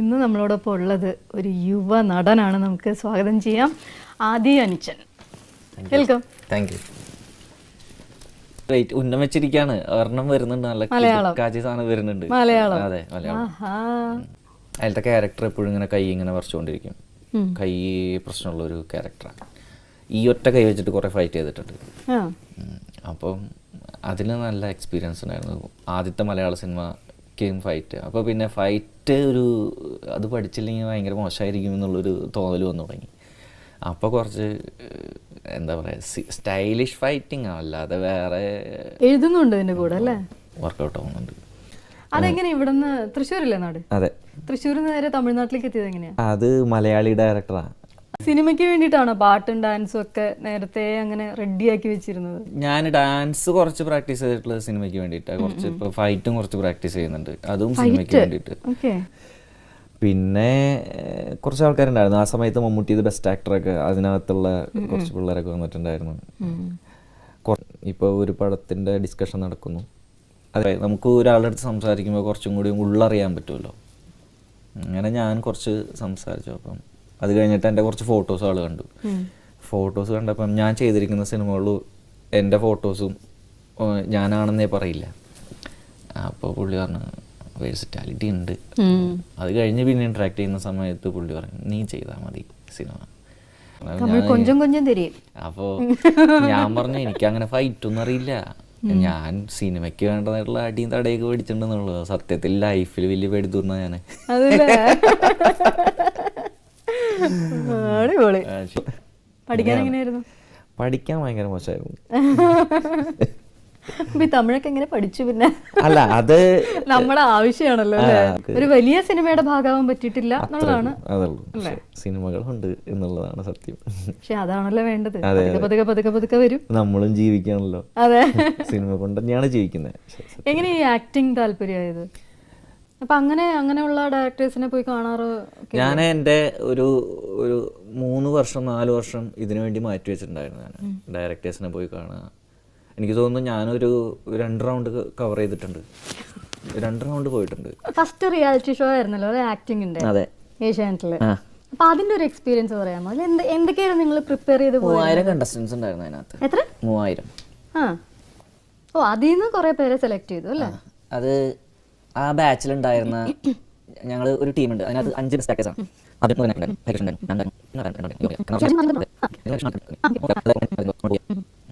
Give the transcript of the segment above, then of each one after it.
ഇന്ന് നമ്മളോടൊപ്പം ഉള്ളത് ഒരു യുവ നടനാണ്. നമുക്ക് സ്വാഗതം ചെയ്യാം. Adi Anichan welcome thank you rate ഉന്നം വെച്ചിരിക്കാണ്. ഒരെണ്ണം വരുന്നുണ്ട്. നല്ല കാജി സാധനം വരുന്നുണ്ട്. മലയാളം. അതെ മലയാളം. അതിലത്തെ ക്യാരക്ടർ എപ്പോഴും ഇങ്ങനെ കൈ ഇങ്ങനെ വരച്ചുകൊണ്ടിരിക്കും കൈ പ്രശ്നമുള്ള ഒരു ക്യാരക്ടറാണ് ഈ ഒറ്റ കൈ വെച്ചിട്ട് കുറേ ഫൈറ്റ് ചെയ്തിട്ടുണ്ട്. അപ്പം അതിൽ നല്ല എക്സ്പീരിയൻസ് ഉണ്ടായിരുന്നു. ആദ്യത്തെ മലയാള സിനിമ ഗെയിം ഫൈറ്റ്. അപ്പോൾ പിന്നെ ഫൈറ്റ് ഒരു അത് പഠിച്ചില്ലെങ്കിൽ ഭയങ്കര മോശമായിരിക്കും എന്നുള്ളൊരു തോന്നൽ വന്നു തുടങ്ങി. അപ്പോൾ കുറച്ച് എന്താ പറയുക സ്റ്റൈലിഷ് ഫൈറ്റിംഗ് അല്ലാതെ വേറെ എഴുതുന്നുണ്ട് ഇതിന്റെ കൂടെ അല്ലേ? വർക്കൗട്ട് ആവുന്നുണ്ട്. അതെങ്ങനെ ഇവിടുന്ന് തൃശ്ശൂരല്ലേ നാട്? അതെ. തൃശ്ശൂരിൽ നിന്ന് നേരെ തമിഴ്നാട്ടിലേക്ക് എത്തിയത് എങ്ങനെയാണ് അത് മലയാളി ഡയറക്ടറാണ് സിനിമയ്ക്ക് വേണ്ടിയിട്ടാണോ പാട്ടും ഡാൻസും ഒക്കെ നേരത്തെ അങ്ങനെ റെഡിയാക്കി വെച്ചിരുന്നത്? ഞാൻ ഡാൻസ് കുറച്ച് പ്രാക്ടീസ് ചെയ്തിട്ടുള്ളത് സിനിമയ്ക്ക് വേണ്ടിയിട്ടാണ് കുറച്ച് ഇപ്പോൾ ഫൈറ്റും കുറച്ച് പ്രാക്ടീസ് ചെയ്യുന്നുണ്ട്. അതും സിനിമയ്ക്ക് വേണ്ടിയിട്ട്. പിന്നെ കുറച്ച് ആൾക്കാരുണ്ടായിരുന്നു. ആ സമയത്ത് മമ്മൂട്ടി ഇത് ബെസ്റ്റ് ആക്ടറൊക്കെ അതിനകത്തുള്ള കുറച്ച് പിള്ളേരൊക്കെ വന്നിട്ടുണ്ടായിരുന്നു. ഇപ്പോൾ ഒരു പടത്തിന്റെ ഡിസ്കഷൻ നടക്കുന്നു. അതെ നമുക്ക് ഒരാളുടെ അടുത്ത് സംസാരിക്കുമ്പോൾ കുറച്ചും കൂടി ഉള്ളറിയാൻ പറ്റുമല്ലോ. അങ്ങനെ ഞാൻ കുറച്ച് സംസാരിച്ചു. അപ്പം അത് കഴിഞ്ഞിട്ട് എന്റെ കുറച്ച് ഫോട്ടോസ് ആൾ കണ്ടു. ഫോട്ടോസ് കണ്ടപ്പം ഞാൻ ചെയ്തിരിക്കുന്ന സിനിമകളിൽ എന്റെ ഫോട്ടോസും ഞാനാണെന്നേ പറയില്ല. അപ്പോൾ പുള്ളി പറഞ്ഞു വേഴ്സിറ്റാലിറ്റി ഉണ്ട്. അത് കഴിഞ്ഞ് പിന്നെ ഇൻട്രാക്ട് ചെയ്യുന്ന സമയത്ത് പുള്ളി പറഞ്ഞു നീ ചെയ്താൽ മതി സിനിമ. അപ്പോൾ കൊഞ്ചം കൊഞ്ചം തരും അപ്പോ ഞാൻ പറഞ്ഞു എനിക്ക് അങ്ങനെ ഫൈറ്റ് ഒന്നും അറിയില്ല. ഞാൻ സിനിമയ്ക്ക് വേണ്ടതായിട്ടുള്ള അടിയും തടയൊക്കെ പേടിച്ചിട്ടുണ്ടെന്നുള്ളു സത്യത്തിൽ ലൈഫിൽ വലിയ പേടി തീർന്ന ഞാൻ അടിപൊളി. പഠിക്കാൻ എങ്ങനെയായിരുന്നു? പഠിക്കാൻ ഭയങ്കര മോശമായിരുന്നു. തമിഴൊക്കെ എങ്ങനെ പഠിച്ചു പിന്നെ? അല്ല അത് നമ്മുടെ ആവശ്യമാണല്ലോ ഒരു വലിയ സിനിമയുടെ ഭാഗമാവാൻ പറ്റിയിട്ടില്ല എന്നുള്ളതാണ്. സിനിമകളുണ്ട് എന്നുള്ളതാണ് സത്യം. പക്ഷെ അതാണല്ലോ വേണ്ടത്. പതുക്കെ പതുക്കെ പതുക്കെ വരും. നമ്മളും ജീവിക്കാണല്ലോ. അതെ. സിനിമ കൊണ്ട് തന്നെയാണ് ജീവിക്കുന്നത് എങ്ങനെ ഈ ആക്ടിങ് താല്പര്യമായത്? അപ്പൊ അങ്ങനെ അങ്ങനെയുള്ള ഡയറക്ടേഴ്സിനെ പോയി കാണാറ് ഞാൻ എന്റെ ഒരു ഒരു മൂന്ന് വർഷം നാല് വർഷം ഇതിനു വേണ്ടി മാറ്റി വെച്ചിട്ടുണ്ടായിരുന്നു ഞാൻ ഡയറക്ടേഴ്സിനെ പോയി കാണുക. എനിക്ക് തോന്നുന്നു ഞാനൊരു രണ്ട് റൗണ്ട് കവർ ചെയ്തിട്ടുണ്ട്. രണ്ട് റൗണ്ട് പോയിട്ടുണ്ട്. ഫസ്റ്റ് റിയാലിറ്റി ഷോ ആയിരുന്നല്ലോ ആക്ടിങ്ങിന്റെ അതെ. ഏഷ്യാനെറ്റിൽ. അപ്പൊ അതിന്റെ ഒരു എക്സ്പീരിയൻസ് പറയാമോ? അതിൽ എന്തൊക്കെയായിരുന്നു നിങ്ങൾ പ്രിപ്പയർ ചെയ്ത് മൂവായിരം കണ്ടസ്റ്റൻസ് ഉണ്ടായിരുന്നു അതിനകത്ത്. എത്ര? മൂവായിരം. ആ. ഓ അതിൽ നിന്ന് കുറെ പേരെ സെലക്ട് ചെയ്തു അല്ലേ? അത് ആ ബാച്ചിലുണ്ടായിരുന്ന ഞങ്ങൾ ഒരു ടീമുണ്ട്. അതിനകത്ത് അഞ്ച് ബെസ്റ്റ്.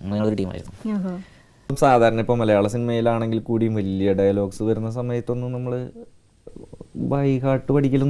ഞങ്ങളൊരു ടീമായിരുന്നു. സാധാരണ ഇപ്പോൾ മലയാള സിനിമയിലാണെങ്കിൽ കൂടിയും വലിയ ഡയലോഗ്സ് വരുന്ന സമയത്തൊന്നും നമ്മൾ ബൈ ഹാർട്ട് പഠിക്കലും